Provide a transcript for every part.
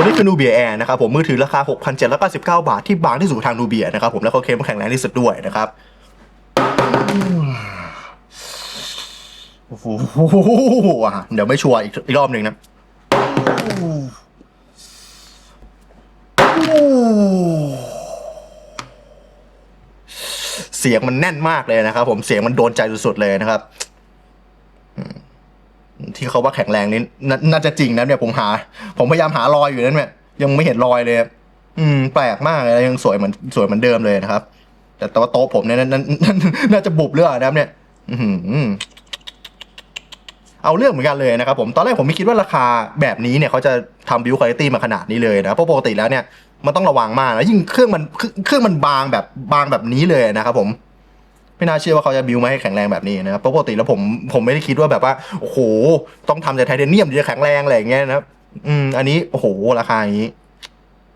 ตัวนี้คือ Nubia Air นะครับผมมือถือราคา 6,799 บาทที่บางที่สุดทาง Nubia นะครับผมแล้วเขาเคมแข็งแรงที่สุดด้วยนะครับโอ้โหอะเดี๋ยวไม่ชัวร์อีกรอบหนึ่งนะเสียงมันแน่นมากเลยนะครับผมเสียงมันโดนใจสุดๆเลยนะครับ ที่เขาว่าแข็งแรงนี่นน่าจะจริงนะเนี่ยผมหา ผมพยายามหารอยอยู่นั่นเนี่ยยังไม่เห็นรอยเลย อืม แปลกมากเลยยังสวยเหมือนสวยเหมือนเดิมเลยนะครับ แต่แต่ว่าโต๊ะผมเนี่ยน่าน่าน่าน่าจะบุบเรื่องนะครับเนี่ย อือหือเอาเรื่องเหมือนกันเลยนะครับผมตอนแรกผมไม่คิดว่าราคาแบบนี้เนี่ยเขาจะทำบิวคุณภาพมาขนาดนี้เลยนะเพราะปกติแล้วเนี่ยมันต้องระวังมากนะยิ่งเครื่องมันเครื่องมันบางแบบบางแบบนี้เลยนะครับผม ไม่น่าเชื่อว่าเขาจะบิวมาให้แข็งแรงแบบนี้นะครับเพราะปกติแล้วผมผมไม่ได้คิดว่าแบบว่าโอ้โหต้องทำจากไทเทเนียมถึงจะแข็งแรงอะไรอย่างเงี้ยนะครับอืมอันนี้โอ้โหราคาอย่างนี้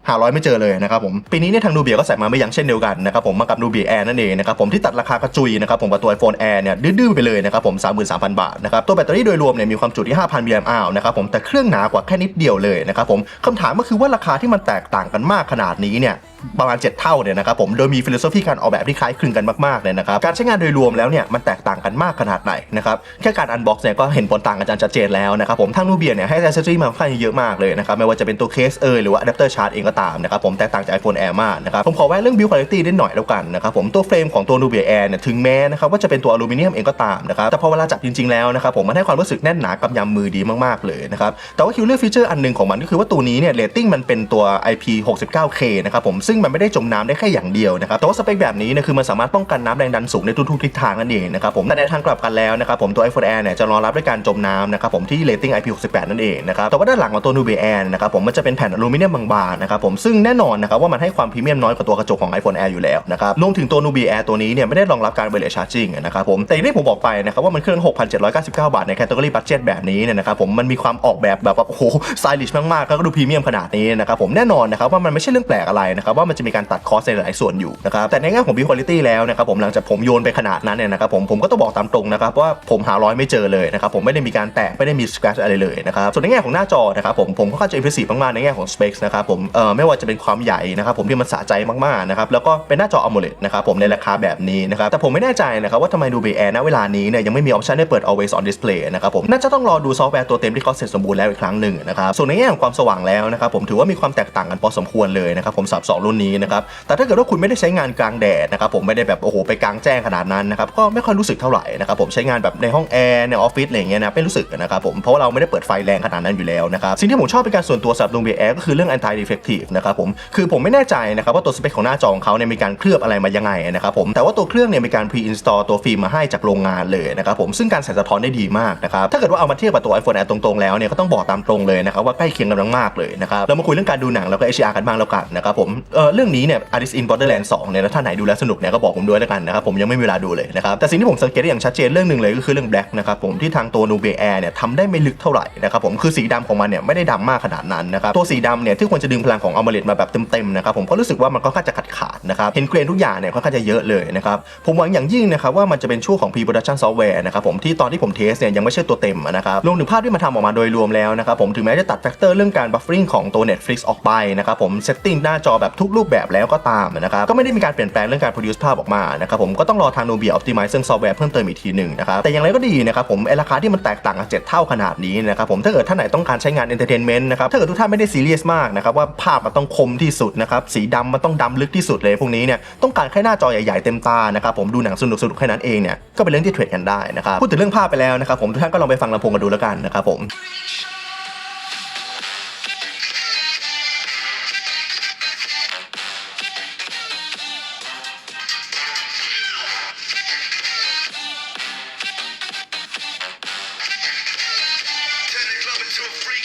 หาร้อยไม่เจอเลยนะครับผมปีนี้เนี่ยทางนูเบียก็ใส่มาไม่ยั้งเช่นเดียวกันนะครับผมมากับนูเบียแอร์นั่นเองนะครับผมที่ตัดราคากระจุยนะครับผมกับตัว iPhone Air เนี่ยดื้อๆไปเลยนะครับผม33,000 บาทนะครับตัวแบตเตอรี่โดยรวมเนี่ยมีความจุที่ 5,000 mAh นะครับผมแต่เครื่องหนากว่าแค่นิดเดียวเลยนะครับผมคำถามก็คือว่าราคาที่มันแตกต่างกันมากขนาดนี้เนี่ย ประมาณ 7 เท่าเนี่ยนะครับผมโดยมีฟิโลโซฟีการออกแบบที่คล้ายคลึงกันมากๆเลยนะครับการใช้งานโดยรวมแล้วเนี่ยมันแตกต่างกันมากขนาดไหนนะครับแค่การอันบ็อกซ์เนี่ยก็เห็นผลต่างกันชัดเจนแล้วนะครับผมทางนูเบียเนี่ยให้แอสเซสซอรี่มาค่อนข้างเยอะมากเลยนะครับไม่ว่าจะเป็นตัวเคสเอยหรือว่าอะแดปเตอร์ชาร์จเองก็ตามนะครับผมแตกต่างจาก iPhone Air มากนะครับผมขอแวะเรื่อง build quality นิดหน่อยแล้วกันนะครับผมตัวเฟรมของตัว Nubia Air เนี่ยถึงแม้นะครับว่าจะเป็นตัวอลูมิเนียมเองก็ตามนะครับแต่พอเวลาจับจริงๆแล้วนะครับผมมันให้ความรู้สึกแน่นหนากำยำมือดีมากๆเลยนะครับแต่ว่าคิวเลอร์ฟีเจอร์อันหนึ่งของมันก็คือว่าตัวนี้เนี่ยเรตติ้งมันเป็นตัว IP 69K นะครับผมซึึ่งมันไม่ได้จมน้ำได้แค่อย่างเดียวนะครับแต่ว่าสเปคแบบนี้เนี่ยคือมันสามารถป้องกันน้ำแรงดันสูงในทุกๆทิศทางนั่นเองนะครับผมแต่ในทางกลับกันแล้วนะครับผมตัว iPhone Air เนี่ยจะรองรับด้วยการจมน้ำนะครับผมที่เรตติ้ง IP 68 นั่นเองนะครับแต่ว่าด้านหลังของตัว Nubia Air นะครับผมมันจะเป็นแผ่นอลูมิเนียมบางๆนะครับผมซึ่งแน่นอนนะครับว่ามันให้ความพรีเมียมน้อยกว่าตัวกระจกของ iPhone Air อยู่แล้วนะครับรวมถึงตัว Nubia Air ตัวนี้เนี่ยไม่ได้รองรับการ wireless charging นะครับผมแต่ที่ผมบอกไปนะครับว่ามันเครื่อง 6,799 บาทในแคตตาล็อบัตเจ็ตแบบนี้เนี่ยนะครับผมมันมีความออกแบบแบบว่าโอ้โหสไตลิชมากๆแล้วก็ดูพรีเมียมขนาดนี้นะครับผมแน่นอนนะครับว่ามันไม่ใช่เรื่องแปลกอะไรนะครับว่ามันจะมีการตัดคอสในหลายส่วนอยู่นะครับแต่ในแง่ของ build quality แล้วนะครับผมหลังจากผมโยนไปขนาดนั้นเนี่ยนะครับผมผมก็ต้องบอกตามตรงนะครับว่าผมหาร้อยไม่เจอเลยนะครับผมไม่ได้มีการแตกไม่ได้มี scratch อะไรเลยนะครับส่วนในแง่ของหน้าจอนะครับผมผมก็เข้าใจ impressive มากๆในแง่ของ specs นะครับผมเอ่อไม่ว่าจะเป็นความใหญ่นะครับผมที่มันสะใจมากๆนะครับแล้วก็เป็นหน้าจอ AMOLED นะครับผมในราคาแบบนี้นะครับแต่ผมไม่แน่ใจนะครับว่าทำไม Nubia Air ณเวลานี้เนี่ยยังไม่มีออปชันให้เปิด always on display นะครับผมน่าจะต้องรอดูซอฟต์แวร์ตัวเต็มที่เขาเสร็จสมบูรณ์แล้วอีกครั้งหนึ่งนะครับส่วนในแง่ของความสว่างแล้วนะครับผมถือว่ามีความแตกต่างกันพอสมควรเลยนะครับผมสับสองรุ่นนี้นะครับ แต่ถ้าเกิดว่าคุณไม่ได้ใช้งานกลางแดดนะครับผมไม่ได้แบบโอ้โหไปกลางแจ้งขนาดนั้นนะครับก็ไม่ค่อยรู้สึกเท่าไหร่นะครับผมใช้งานแบบในห้องแอร์ในออฟฟิศอะไรอย่างเงี้ยนะไม่รู้สึกนะครับผมเพราะว่าเราไม่ได้เปิดไฟแรงขนาดนั้นอยู่แล้วนะครับสิ่งที่ผมชอบเป็นการส่วนตัวสำหรับ Nubia Air ก็คือเรื่อง anti reflective นะครับผมคือผมไม่แน่ใจนะครับว่าตัวสเปคของหน้าจอของเขาเนี่ยมีการเคลือบอะไรมายังไงนะครับผมแต่ว่าตัวเครื่องเนี่ยมีการ pre install ตัวฟิล์มมาให้จากโรงงานเลยนะครับผมซึ่งการใส่สะท้อนได้ดีมากนะครับถ้าเกิดว่าเอามาเทียบกับตัว iPhone Air ตรงๆแล้วเนี่ยก็ต้องบอกตามตรงเลยนะครับว่าใกล้เคียงกันมากเลยนะครับเรามาคุยเรื่องการดูหนังแล้วก็ HDR กันบ้างแล้วกันนะครับผมเออเรื่องนี้เนี่ย Alice in Borderland 2เนี่ยถ้าไหนดูแล้วสนุกเนี่ยก็บอกผมด้วยแล้วกันนะครับผมยังไม่มีเวลาดูเลยนะครับแต่สิ่งที่ผมสังเกตได้อย่างชัดเจนเรื่องหนึ่งเลยก็คือเรื่อง Black นะครับผมที่ทางตัว Nubia Air เนี่ยทำได้ไม่ลึกเท่าไหร่นะครับผมคือสีดำของมันเนี่ยไม่ได้ดำมากขนาดนั้นนะครับตัวสีดำเนี่ยที่ควรจะดึงพลังของ AMOLED มาแบบเต็มๆนะครับผมก็รู้สึกว่ามันก็ค่อนข้างจะขาดขาดนะครับเห็นเกรนทุกอย่างเนี่ยค่อนข้างจะเยอะเลยนะครับผมหวังอย่างยิ่งนะครับว่ามันจะเป็นช่วงของ pre-production software นะครับผมที่ตอนที่ผมเทสเนี่ยยังไม่ใช่ตัวเต็มนะครับรวมถึงภาพที่มันทำออกมาโดยรวมแล้วนะครับผมถึงแม้จะตัดแฟกเตอร์เรื่องการ buffering ของตัว Netflix ออกไปนะครับผม setting หน้าจอแบบทุุกรูปแบบแล้วก็ตามนะครับก็ไม่ได้มีการเปลี่ยนแปลงเรื่องการ produce ภาพออกมานะครับผมก็ต้องรอทาง Nubia optimize เรื่อง software เพิ่มเติมอีกทีหนึ่งนะครับแต่อย่างไรก็ดีนะครับผมไอราคาที่มันแตกต่างกัน7เท่าขนาดนี้นะครับผมถ้าเกิดท่านไหนต้องการใช้งาน entertainment นะครับถ้าเกิดทุกท่านไม่ได้ซีเรียสมากนะครับว่าภาพมันต้องคมที่สุดนะครับสีดำมันต้องดำลึกที่สุดเลยพวกนี้เนี่ยต้องการแค่หน้าจอใหญ่ๆเต็มตานะครับผมดูหนังสนุกๆแค่นั้นเองเนี่ยก็เป็นเรื่องที่เทรดกันได้นะครับพูดถึงเรื่องภาพไปแล้วนะครับผมทุกท่านก็ลองไปฟังลำโพงกันดูแล้วกันนะครับผม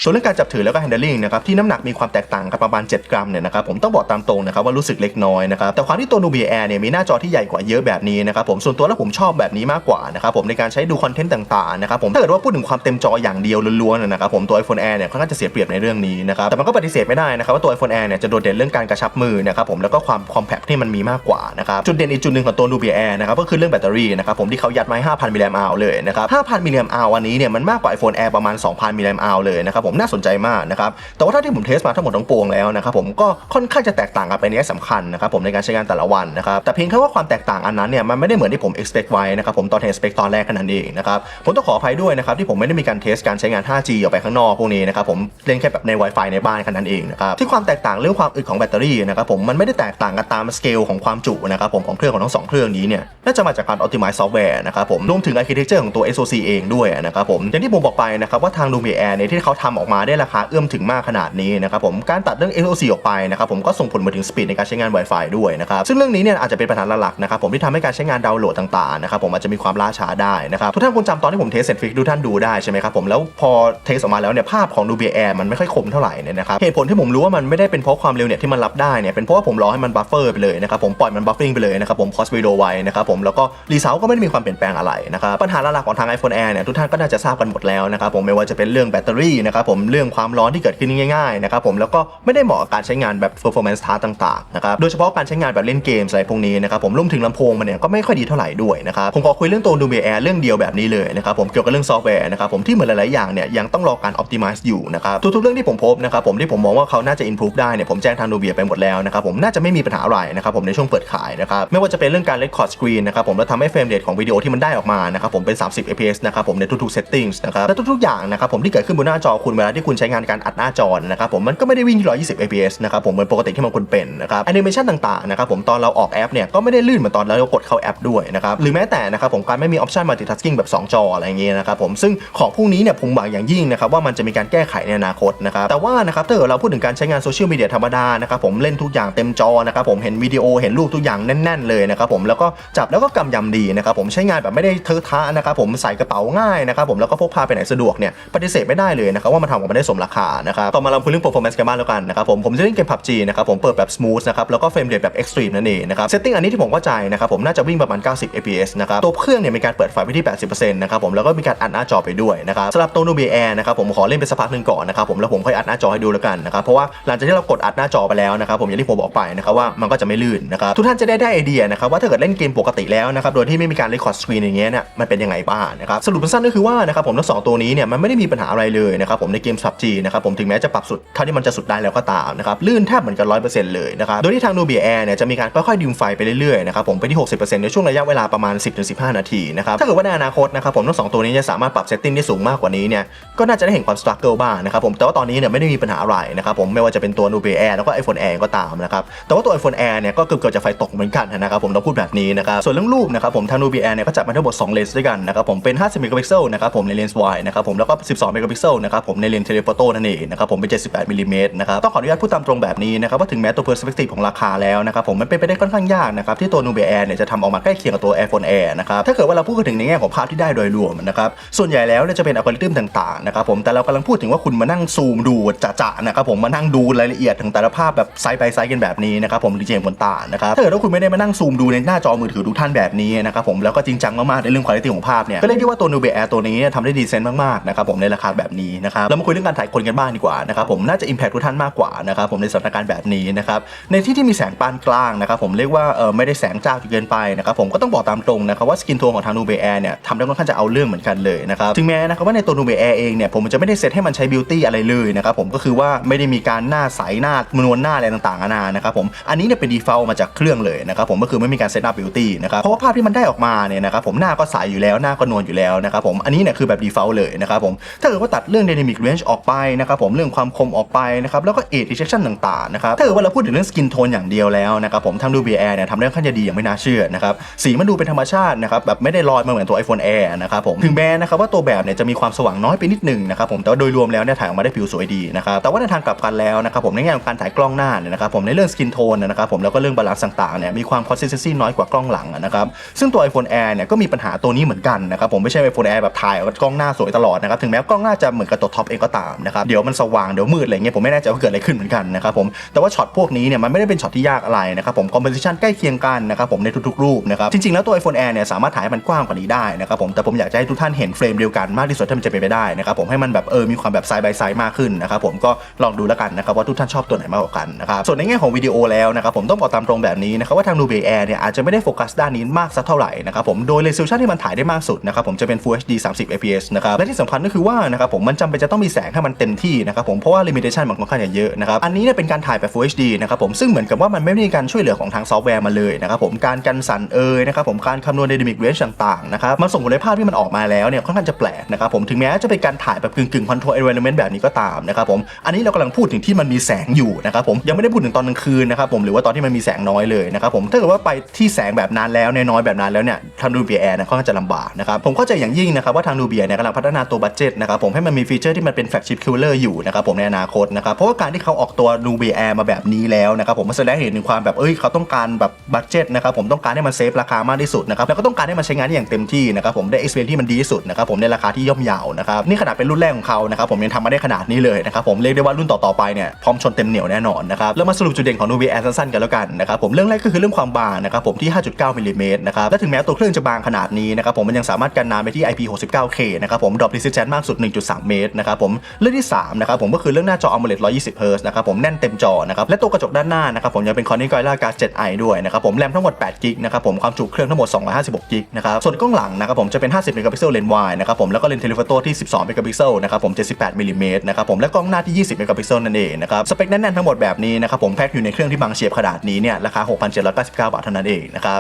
ส่วนเรื่องการจับถือแล้วก็ handling นะครับที่น้ำหนักมีความแตกต่างกันประมาณ 7 กรัมเนี่ยนะครับผมต้องบอกตามตรงนะครับว่ารู้สึกเล็กน้อยนะครับแต่ความที่ตัว Nubia Air เนี่ยมีหน้าจอที่ใหญ่กว่าเยอะแบบนี้นะครับผมส่วนตัวแล้วผมชอบแบบนี้มากกว่านะครับผมในการใช้ดูคอนเทนต์ต่างๆนะครับผมถ้าเกิดว่าพูดถึงความเต็มจออย่างเดียวล้วนๆนะครับผมตัว iPhone Air เนี่ยค่อนข้างจะเสียเปรียบในเรื่องนี้นะครับแต่มันก็ปฏิเสธไม่ได้นะครับว่าตัว iPhone Air เนี่ยจะโดดเด่นเรื่องการกระชับมือนะครับผมแล้วก็ความ compact ที่มันมีมากกว่านะครับจุดเด่นอีกจุดหนึ่งของตัว Nubia Air นะครับก็คือเรื่องแบตเตอรี่นะครับผมที่เขายัดมาให้5,000มิลลิแอมป์เลยนะครับ5,000มิลลิแอมป์อันนี้เนี่ยมันมากกว่า iPhone Air ประมาณ2,000มิลลิแอมป์เลยนะครับผมน่าสนใจมากนะครับแต่ว่าเท่าที่ผมเทสมาทั้งหมดทั้งปวงแล้วนะครับผมก็ค่อนข้างจะแตกต่างกันไปในแง่สำคัญนะครับผมในการใช้งานแต่ละวันนะครับแต่เพียงแค่ว่าความแตกต่างอันนั้นเนี่ยมันไม่ได้เหมือนที่ผม expect ไว้นะครับผมตอนเทสเปคตอนแรกแค่นั้นเองนะครับผมต้องขออภัยด้วยนะครับที่ผมไม่ได้มีการเทสการใช้งาน 5G ออกไปข้างนอกพวกนี้นะครับผมเล่นแค่แบบใน Wi-Fi ในบ้านแค่นั้นเองนะครับที่ความแตกต่างเรื่องความอึดของแบตเตอรี่นะครับผมมันไม่ได้แตกต่างกันตามสเกลของความจุนะครับผมของเครื่องของทั้งสองเครื่องนี้เนี่ยน่าจะมาจากการ optimize ซอฟต์แวร์นะครับผมรวมถึง architecture ของตัว SoC เองด้วยนะครับผมอย่างที่ผมบอกไปนะครับว่าทาง Lumia Air เนี่ยที่เขาทำออกมาได้ราคาเอื้อมถึงมากขนาดนี้นะครับผมการตัดเรื่อง SoC ออกไปนะครับผมก็ส่งผลมาถึงสปีดในการใช้งาน Wi-Fi ด้วยนะครับซึ่งเรื่องนี้เนี่ยอาจจะเป็นปัญหาหลักๆนะครับผมที่ทำให้การใช้งานดาวน์โหลดต่างๆนะครับผมอาจจะมีความล่าช้าได้นะครับทุกท่านคงจำตอนที่ผมเทสเซตฟิกทุกท่านดูได้ใช่ไหมครับผมแล้วพอเทสออกมาแล้วเนี่ยภาพของ Lumia Air มันไม่ค่อยคมเท่าไหร่เนี่ยนะครับเหตุผลที่ผมรู้ว่ามันไม่ได้เป็นเพราะความเร็วเนี่ยที่มันรับได้เนี่ยเป็นเพราะว่าผมรอให้มันบัฟเฟอร์ไปเลยนะครับผมปล่อยมันบัฟฟิงไปเลยนะครับผมพอสวิโดไว้นะครับผมแล้วก็รีเซลก็ไม่ได้มีความเปลี่ยนแปลงอะไรนะครับปัญหาหลักๆของทาง iPhone Air เนี่ยทุกท่านก็น่าจะทราบกันหมดแล้วนะครับผมไม่ว่าจะเป็นเรื่องแบตเตอรี่นะครับผมเรื่องความร้อนที่เกิดขึ้นง่ายๆนะครับผมแล้วก็ไม่ได้เหมาะกับการใช้งานแบบ performance task ต่างๆนะครับโดยเฉพาะการใช้งานแบบเล่นเกมอะไรพวกนี้นะครับผมรวมถึงลำโพงมันเนี่ยก็ไม่ค่อยดีเท่าไหร่ด้วยนะครับผมขอคุยเรื่องตัว Lumia Air เรื่องเดียวแบบนี้เลยนะครับผมเกี่ยวกับเรื่องซอฟต์แวร์นะครับผมที่เหมือนหลายๆอย่างเนี่ยยังต้องรอการ optimize อยู่นะครับทุกๆเรื่องที่ผมพบนะครับผมที่ผมมองว่าเขาน่าจะ improve ได้เนี่ยผมแจ้งทาง Lumia ไปหมดแล้วนะครับผมน่าจะไม่มีปัญหาอะไรนะครับผมในช่วงเปิดขายนะครับไม่ว่าจะเป็นเรื่องการ record screen นะครับผมแล้วทำให้เฟรมเรทของวิดีโอที่มันได้ออกมานะครับผมเป็น 30 fps นะครับผมในทุกๆ settings นะครับและทุกๆอย่างนะครับผมที่เกิดขึ้นบนหน้าจอคุณเวลาที่คุณใช้งานการอัดหน้าจอนะครับผมมันก็ไม่ได้วิ่งที่ 120 fps นะครับผมเหมือนปกติที่มันควรเป็นนะครับแอนิเมชันต่างๆนะครับผมตอนเราออกแอปเนี่ยก็ไม่ได้ลื่นเหมือนตอนเรากดเข้าแอปด้วยนะครับหรือแม้แต่นะครับผมการไม่มีออปชัน multitasking แบบ 2 จออะไรอย่างเงี้ยนะครับผมซึ่งของพวกนี้เนี่ยผมหวังอย่างยิ่งนะครับว่ามันจะมีการแก้ไขในอนาคตนะครับแต่ว่านะครับถ้าเกิดเราพูดถึงการใช้งานโซเชียลมีเดียธรรมดานะครับผมเล่นทุกอย่างเต็มจอนะครับผมเห็นวิดีโอเห็นรูปทุกอย่างแน่น ๆ เลยนะครับผมแล้วก็จับแล้วก็กำยำดีนะครับผมใช้งานแบบไม่ได้เทอะทะนะครับผมใส่กระเป๋าง่ายนะครับผมแล้วก็พกพาไปไหนสะดวกเนี่ยปฏิเสธไม่ได้เลยนะครับว่ามันทำออกมาได้สมราคานะครับต่อมาเราคุยเรื่อง performance กันบ้างแล้วกันนะครับผมผมจะเล่นเกม PUBG นะครับผมเปิดแบบ smooth นะครับแล้วก็เฟรมเรทแบบ extreme นั่นเองนะครับ setting อันนี้ที่ผมเข้าใจนะครับผมน่าจะวิ่งประมาณ 90 fps นะครับตัวเครื่องเนี่ยมีการเปิดไฟไว้ที่ 80%นะครับผมแล้วก็มีการอัดหน้าจอไปด้วยนะครับสำหรับตัว Nubia Air นะครับผมขอเล่นไปสักพักหนึ่งก่อนนะครับผมแล้วผมค่อยอัดหน้าจอให้ดูแล้วกันนะครับเพราะว่าหลังจากที่เรากดอัดหน้าจอไปแล้วนะครับผมอย่างที่ผมบอกไปนะครับว่ามันก็จะไม่ลื่นนะครับทุกท่านจะได้ได้ไอเดียนะครับว่าถ้าเกิดเล่นเกมปกติแล้วนะครับโดยที่ไม่มีการ record screen อย่างเงี้ยเนี่ยมันเป็นยังไงบ้างนะครับสรุปสั้นก็คือว่านะครับผมทั้งสองตัวนี้เนี่ยมันไม่ได้มีปัญหาอะไรเลยนะครับผมในเกม PUBG นะครับผมถึงแม้จะปรับสุดเท่าที่มันจะสุดได้แล้วก็ตามนะครับลื่นแทบเหมือนกัน100%เปอร์เซ็นต์เลยนะครับโดยที่ทาง Nubia Air เนี่ยจะมีการค่อยๆดึงไฟไปเรื่อยๆนะครับผมไปที่ 60%ในช่วงระยะเวลาประมาณ 10-15 นาทีนะครับถ้าเกิดว่าในอนาคตนะครับผมทั้งสองตัวนี้จะสามารถปรับเซตติ้งได้สูงมากกว่านี้เนี่ยก็น่าจะได้เห็นความสตรัคเกิลบ้างนะครับผมแต่ว่าตอนนี้เนี่ยไม่ได้มีปัญหาอะไรนะครับผมไม่ว่าจะเป็นตัว Nubia Air แล้วก็ iPhone Air ก็ตามนะครับแต่ว่าตัว iPhone Air เนี่ยก็เกือบจะไฟตกเหมือนกันนะครับผมต้องพูดแบบนี้นะครับส่วนเรื่องรูปนะครับผมทาง Nubia Air เนี่ยก็จัดมาทั้งหมด2เลนส์ด้วยกันนะครับผมเป็น 50เมกะพิกเซลนะครับผมในเลนส์ wide นะครับผมแล้วก็ 12เมกะพิกเซลนะครับผมในเลนส์เทเลโฟโต้นั่นเองนะครับผมเป็น 78มิลลิเมตรนะครับต้องขออนุญาตพูดตามตรงแบบนี้นะครับว่าถึงแม้ตัว perspective ของราคาแล้วนะครับผมมันเป็นไปได้ค่อนข้างยากนะครับที่ตัว Nubia Air เนี่ยจะทำออกมาใกล้เคียงกับตัว iPhone Air นะครับถ้าเกิดว่าเราพูดถึงในแง่ของภาพที่ได้โดยรวมนะครับส่วนใหญ่แล้วเนี่ยจะเป็นอัลกอริทึมต่างๆนะครับผมแต่เรากำลังพูดถึงว่าคุณมานั่งซูมดูจะๆนะครับผมมานั่งดูรายละเอียดถึงแต่ละภาพแบบไซส์ไปไซส์กันแบบนี้นะครับผมดีเจบนตานะครับถ้าเกิดว่าคุณไม่ได้มานั่งซูมดูในหน้าจอมือถือทุกท่านแบบนี้นะครับผมแล้วก็จริงจังมากๆในเรื่องคุณภาพของภาพเนี่ยก็เรียกได้ว่าตัว Nubia Air ตัวนี้ทำได้ดีเซนต์มากๆนะครับผมในราคาแบบนี้นะครับแล้วมาคุยเรื่องการถ่ายคนกันบ้างดีกว่านะครับผมน่าจะ impact ทุกท่านมากกว่านะครับผมในสถานการณ์แบบนี้นะครับในที่ที่มีแสงปานกลางนะครับผมเรียกว่าเออไม่ได้แสงจ้าจนเกินไปนะครับผมก็ต้องบอกตามตรงนะครับว่าสกินโทนของทาง Nubia Air เนี่ยทำได้ค่อนข้างจะเอาเรื่องเหมือนกันเลยนะครับถึงแม้นะครับว่าในตัว Nubia Air เองเนี่ยผมจะไม่ได้เซตให้มันใช้ beauty อะไรเลยนะครับผมก็คือว่าไม่ได้มีการหน้าใสหน้านวลหน้าอะไรต่างๆนานานะครับผมอันนี้เนี่ยเป็น default มาจากเครื่องเลยนะครับผมก็คือไม่มีการเซตอัพ beauty นะครับเพราะว่าภาพที่มันได้ออกมาเนี่ยนะครับผมหน้าก็ใสอยู่แล้วหน้าก็นวลอยู่แล้วนะครับผมอันนี้เนี่ยคือแบบ default เลยนะครับผมถ้าเกิดว่าตัดเรื่อง dynamic range ออกไปนะครับผมเรื่องความคมออกไปนะครับแล้วก็ age detection ต่างๆนะครับถ้าเกิดว่าเราพูดถึงเรื่อง skin tone อย่างเดียวแล้วนะครับผมทาง Nubia Air เนี่ยทำได้ค่อนข้างจะดีอย่างไม่น่าเชื่อนะครับสีมันดูเป็นธรรมชาตินะครับแบบไม่ได้ลอยมาเหมือนตัว iPhone Air นะครับผมถึงแม้นะครับว่าตัวแบบเนี่ยจะมีความสว่างน้อยไปนิดหนึงนะครับผมแต่ว่าโดยรวมแล้วเนี่ยถ่ายออกมาได้ผิวสวยดีนะครับแต่ว่าในทางกลับกันแล้วนะครับผมในแง่ของการถ่ายกล้องหน้าเนี่ยนะครับผมในเรื่อง skin tone นะครับผมแล้วก็เรื่องบาลานซ์ต่างๆเนี่ยมีความ consistency น้อยกว่ากล้องหลังนะครับซึ่งตัว iPhone Air เนี่ยก็มีปัญหาตัวนี้เหมือนกันนะครับผมไม่ใช่ iPhone Air แบบถ่ายกล้องหน้าสวยตลอดนะครับถึงแม้กล้องหน้าจะเหมือนกับตัวท็อปเองก็ตามนะครับเดี๋ยวมันสว่างเดี๋ยวมืดอะไรเงี้ยผมไม่แน่ใจว่าเกิดอะไรขึ้นเหมือนกันนะครับผมแต่ว่าช็อตพวกนี้เนี่ยมันไม่ได้เป็นช็อตที่ยากอะไรนะครับผม composition ใกล้เคียงกันนะครับผมในทุกๆรูปนะครับจริงๆแล้วตัว iPhone Air เนี่ยสามารถถ่ายมันกว้างกว่านี้ได้นะครับผมแต่ผมอยากจะให้ทุกท่านเห็นเฟรมเดียวกันมากที่สุดเท่าที่จะเป็นไปได้นะครับผมให้มันแบบเออมีความแบบไซด์บายไซด์มากขึ้นนะครับผมก็ลองดูแล้วกันนะครับว่าทุกท่านชอบตัวไหนมากกว่ากันนะครับส่วนในแง่ของวิดีโอแล้วนะครับผมต้องบอกตามตรงแบบนี้นะครับว่าทาง Nubia Air เนี่ยอาจจะไม่ได้โฟกัสด้านนี้มากสักเท่าไหร่นะครับผมโดย resolution ที่มันถ่ายได้มากสุดนะครับผมจะเป็น Full HD 30 fps นะครับและที่สำคัญก็คือว่านะครับผมมันจำเป็นจะต้องมีแสงให้มันเต็มที่นะครับผมเพราะว่าลิมิเ t ชันมันค่อนข้างจะเยอะนะครับอันนี้เนี่ยเป็นการถ่ายแบบ Full HD นะครับผมซึ่งเหมือนกับว่ามันไม่มีการช่วยเหลือของทางซอฟต์แวร์มาเลยนะครับผมการกันสั่นเอยนะครับผมการคำนวณ dynamic range ต่างๆนะครับมันส่งผลให้ภาพที่มันออกมาแล้วเนี่ยค่อนข้างจะแปลกนะครับผมถึงแม้จะเป็นการถ่ายแบบกึ่งกึ่ง control environment แบบนี้ก็ตามนะครับผมอันนี้เรากำลังพูดถึงที่มันมีแสงอยู่นะครับผมยังไม่ได้พูดถึงตอนกลางคืนนะครับผมหรือว่าตอนที่มันมีแสงน้อยเลยนะครับผมถ้าเกิดว่าไปที่แสงแบบนั้นแล้วน้อยแบบนั้นแล้วเนี่ยทางนูเบียร์เนี่ยค่อนข้างจะลำบากนะครับผมเข้าใจอย่างยิ่งนะครับว่าทางนูเบียเนี่ยกำลังพัฒนาตัวบัตเจ็ตนะครับผมให้มันมีฟีเจอร์ที่มันเป็นแฟลกชิพคิลเลอร์อยู่นะครับผมในอนาคตนะครับเพราะว่าการที่เขาออกตัวนูเบียแอร์มาแบบนี้แล้วนะครับผมมันแสดงเห็นถึงความแบบเอ้ยเขาต้องการแบบบัตเจ็ตนะครับผมต้องการให้มันเซฟราคามากที่สุดนะครับแล้วก็ต้องการให้มันใช้งานได้อย่างเต็มที่นะครับผมได้ experience ที่มันดีที่สุดนะครับผมในราคาที่ย่อมเยาวนะครับนี่ขนาดเป็นรุ่นแรกของเขานะครับผมยังทำมาได้ขนาดนี้เลยนะครับผมเรียกได้ว่ารุ่นต่อๆไปเนี่ยพร้อมชนเต็มเหนียวแน่นอนนะครับแล้วมาสรุปจุดเด่นของ Nubia Air สั้นๆกันแล้วกันนะครับผมเรื่องแรกก็คือเรื่องความบางนะครับผมที่ 5.9มิลลิเมตรนะครับและถึงแม้ตัวเครื่องจะบางขนาดนี้นะครับผมมันยังสามารถกันน้ำไปที่ IP69K นะครับผม drop resistance มากสุด 1.3 เมตรนะครับผมเรื่องที่3นะครับผมก็คือเรื่องหน้าจอ AMOLED 120 Hz นะครับผมแน่นเต็มจอนะครับและตัวกระจกด้านหน้านะครับผมยังเป็น Corning Gorilla Glass 7i ด้วยนะครับผมแรมทั้งหมด8กิกนะครับผมความจุเครื่องทั้งหมด256กิกนะครับส่วนกล้องหลังนะครับผมจะเป็น 50เมกะพิกเซลเลนส์วายนะครับผมแล้วก็เลนส์เทเลโฟโต้ที่ 12เมกะพิกเซลนะครับผม78มิลลิเมตรนะครับผมและกล้องหน้าที่ 20เมกะพิกเซลนั่นเองนะครับสเปคแน่นๆทั้งหมดแบบนี้นะครับผมแพ็คอยู่ในเครื่องที่บางเฉียบขนาดนี้เนี่ยราคา 6,799 บาทเท่านั้นเองนะครับ